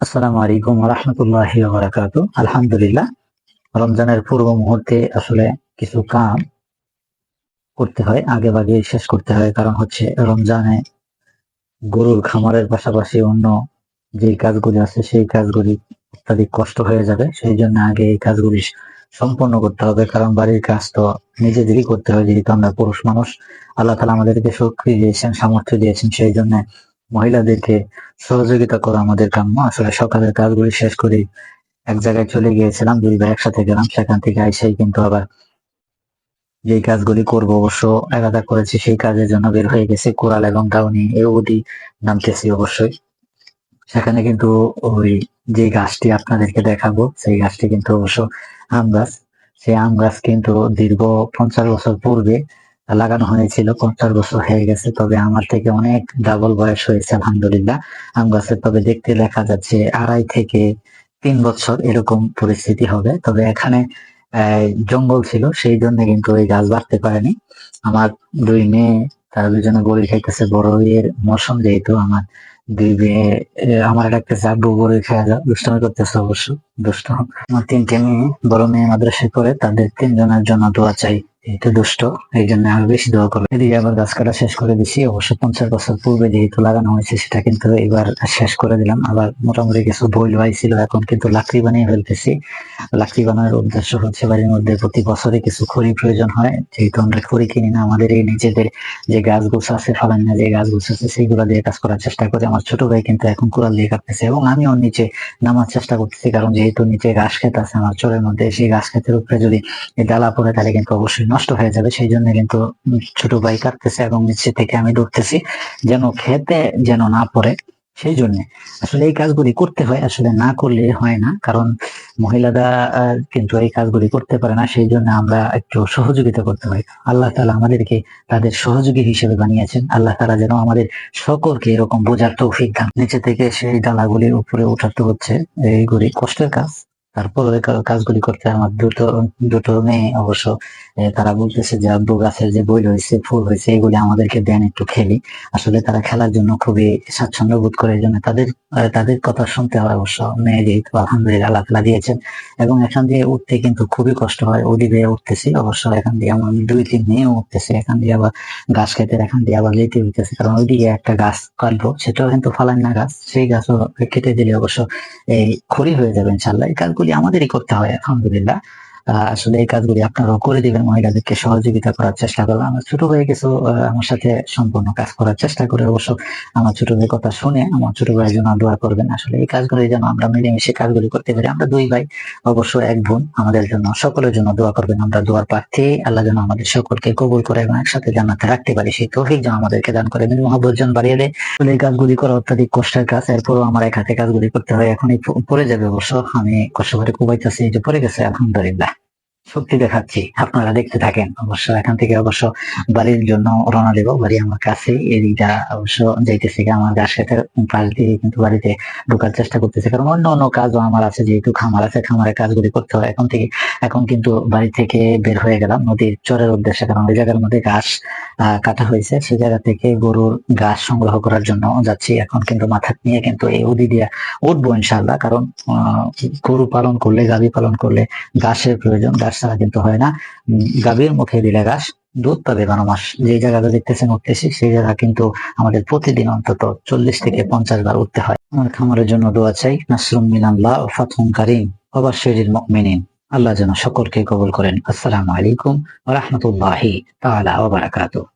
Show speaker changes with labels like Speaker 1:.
Speaker 1: আসসালামু আলাইকুম রহমতুল্লাহ আলহামদুলিল্লাহ, রমজানের পূর্ব মুহূর্তে আসলে কিছু কাম করতে হয়, আগে ভাগে শেষ করতে হয়, কারণ হচ্ছে রমজানে গরুর খামারের পাশাপাশি অন্য যে কাজগুলি আছে, সেই কাজগুলি অত্যাধিক কষ্ট হয়ে যাবে। সেই জন্য আগে এই কাজগুলি সম্পন্ন করতে হবে, কারণ বাড়ির কাজ তো নিজেদেরই করতে হয়, যেহেতু আমরা পুরুষ মানুষ। আল্লাহ তালা আমাদেরকে শক্তি দিয়েছেন, সামর্থ্য দিয়েছেন, সেই জন্য মহিলাদেরকে সহযোগিতা করা আমাদের কাম্য। আসলে সকালের কাজগুলি শেষ করে এক জায়গায় চলে গিয়েছিলাম, দুই ভাই একসাথে গেলাম, সেখান থেকে আইসাই কিন্তু আবার যে কাজগুলি করব অবশ্য একাদা করেছি, সেই কাজের জন্য বের হয়ে গেছে, কোরাল এবং দাউনি এওদি নামতেছি অবশ্যই। সেখানে কিন্তু ওই যে গাছটি আপনাদেরকে দেখাবো, সেই গাছটি কিন্তু অবশ্য আম গাছ। সেই আম গাছ কিন্তু দীর্ঘ পঞ্চাশ বছর পূর্বে লাগানো হয়েছিল পঞ্চাশ বছর হয়ে গেছে, তবে আমার থেকে অনেক ডাবল বয়স হয়েছে, আলহামদুলিল্লাহ। আম গাছের তবে দেখতে দেখা যাচ্ছে আড়াই থেকে তিন বছর এরকম পরিস্থিতি হবে। তবে এখানে জঙ্গল ছিল, সেই জন্য কিন্তু ওই গাছ বাড়তে পারেনি। আমার দুই মেয়ে, তারা দুজনে বড়ি খাইতেছে, বড় এর মৌসুম যেহেতু, আমার দুই মেয়ে আমার একটা আব্বু বড়ি খাওয়া দুষ্টমি করতেছে অবশ্য, দুষ্ট। আমার তিনটে মেয়ে, বড় মেয়ে মাদ্রাসায় করে তাদের তিনজনের জন্য দোয়া চাই। যেহেতু দুষ্ট এই জন্য আরও বেশি দোয়া করবে এদিকে আবার গাছ কাটা শেষ করে দিছি। অবশ্য পঞ্চাশ বছর পূর্বে যেহেতু লাগানো হয়েছে, সেটা কিন্তু এবার শেষ করে দিলাম। আবার মোটামুটি কিছু বই ছিল, এখন কিন্তু লাকড়ি বানিয়ে ফেলতেছি। লাকড়ি বানানোর উদ্দেশ্য হচ্ছে বাড়ির মধ্যে প্রতি বছরে কিছু খড়ি প্রয়োজন হয়। যেহেতু আমরা খড়ি কিনি না, আমাদের এই নিজেদের যে গাছ গোছ আছে ফলান না যে গাছ গোছ আছে, সেইগুলো দিয়ে কাজ করার চেষ্টা করি। আমার ছোট ভাই কিন্তু এখন কুড়াল দিয়ে কাটতেছে এবং আমিও নিচে নামার চেষ্টা করতেছি। কারণ যেহেতু নিচে ঘাস খেত আছে, আমার চোরের মধ্যে সেই ঘাস খেতের উপরে যদি ডালা পড়ে, তাহলে কিন্তু অবশ্যই নষ্ট হয়ে যাবে সেই জন্য কিন্তু ছোট ভাই কাটতেছে এবং নিচে থেকে আমি ধরতেছি যেন খেতে যেন না পড়ে সেই জন্য আসলে এই কাজগুলি করতে হয়, আসলে না করলে হয় না, কারণ মহিলারা কিন্তু এই কাজগুলি করতে পারে না সেই জন্য আমরা একটু সহযোগিতা করতে হয়। আল্লাহ তালা আমাদেরকে তাদের সহযোগী হিসেবে বানিয়েছেন, আল্লাহ তালা যেন আমাদের সকলকে এরকম বোঝার তৌফিক দান। নিচে থেকে সেই ডালাগুলির উপরে উঠাতে হচ্ছে, এইগুলি কষ্টের কাজ, তারপর কাজগুলি করতে আমার দুটো দুটো মেয়ে অবশ্য তারা বলতেছে যে, আব্বু গাছের যে বই হয়েছে ফুল হয়েছে, এগুলি আমাদেরকে দেন একটু খেলি। আসলে তারা খেলার জন্য খুবই স্বাচ্ছন্দ্য বোধ করে জন্য তাদের তাদের কথা শুনতে হয় অবশ্য। মেয়ে যেহেতু আলহামদুলিল্লাহ আল্লাহ দিয়েছেন। এবং এখান দিয়ে উঠতে কিন্তু খুবই কষ্ট হয়। ওদিকে উঠতেছি, অবশ্য এখান দিয়ে আমার দুই, তিন মেয়ে উঠতেছে। এখান দিয়ে আবার গাছ খেতে, এখান দিয়ে আবার লেতে উঠতেছে কারণ ওইদিকে একটা গাছ কাটবো, সেটাও কিন্তু ফালান না গাছ। সেই গাছও কেটে দিলে অবশ্য, এই খড়ি হয়ে যাবে ইনশাল্লাহ এই কাজগুলি আমাদেরই করতে হয়, আলহামদুলিল্লাহ। আসলে এই কাজগুলি আপনারাও করে দিবেন। মহিলাদেরকে সহযোগিতা করার চেষ্টা করবেন। আমার ছোট ভাই কিছু আমার সাথে সম্পূর্ণ কাজ করার চেষ্টা করে। অবশ্য আমার ছোট ভাই কথা শুনে আমার ছোট ভাইয়ের জন্য দোয়া করবেন। আসলে এই কাজগুলি যেন আমরা মিলেমিশে কাজগুলি করতে পারি। আমরা দুই ভাই, অবশ্য এক বোন, আমাদের জন্য, সকলের জন্য দোয়া করবেন। আমরা দোয়ার প্রার্থী। আল্লাহ যেন আমাদের সকলকে কবুল করে এবং একসাথে জানাতে রাখতে পারি। সেই তৌফিক যেন আমাদেরকে দান করে। মহাবত জন বাড়িয়ে দেয়। এই কাজগুলি করা অত্যাধিক কষ্টের কাজ। এরপরও আমার এক হাতে কাজগুলি করতে হয়। এখনই পড়ে যাবে অবশ্য। আমি কষ্ট করে কুবাইতেছি যে পড়ে গেছে, আলহামদুলিল্লাহ। শক্তি দেখাচ্ছি, আপনারা দেখতে থাকেন। অবশ্য এখান থেকে অবশ্য বাড়ির জন্য রওনা দেব। বাড়ি আমার কাছে, এদিকটা অবশ্য যাইতেছে আমার গাছ খেতের পাশ দিয়ে কিন্তু বাড়িতে ঢোকার চেষ্টা করতেছে। কারণ অন্য অন্য কাজও আমার আছে, যেহেতু খামার আছে, খামারের কাজগুলি করতে হয়। এখন থেকে এখন কিন্তু বাড়ি থেকে বের হয়ে গেলাম নদীর চরের উদ্দেশ্যে, কারণ ওই জায়গার মধ্যে ঘাস কাটা হয়েছে। সেই জায়গা থেকে গরুর ঘাস সংগ্রহ করার জন্য যাচ্ছি। এখন কিন্তু মাথা নিয়ে কিন্তু এই উদি দিয়ে উঠবো ইনশাল্লাহ কারণ গরু পালন করলে গাভী পালন করলে ঘাসের প্রয়োজন। ঘাস ছাড়া কিন্তু হয় না। গাভীর মুখে দিলে ঘাস, দুধ পাবে বারো মাস। যে জায়গাটা দেখতেছেন উঠতেছি, সেই জায়গা কিন্তু আমাদের প্রতিদিন অন্তত চল্লিশ থেকে পঞ্চাশ বার উঠতে হয়। আমার খামারের জন্য দোয়া চাই। নাসরুম মিনাল্লাহ ফাতহুম কারিম। অবশ্যই মিনিন আল্লাহ যেন সকলকে কবল করেন। আসসালামু আলাইকুম রহমতুল্লাহি তালা ওয়া বারাকাতুহু।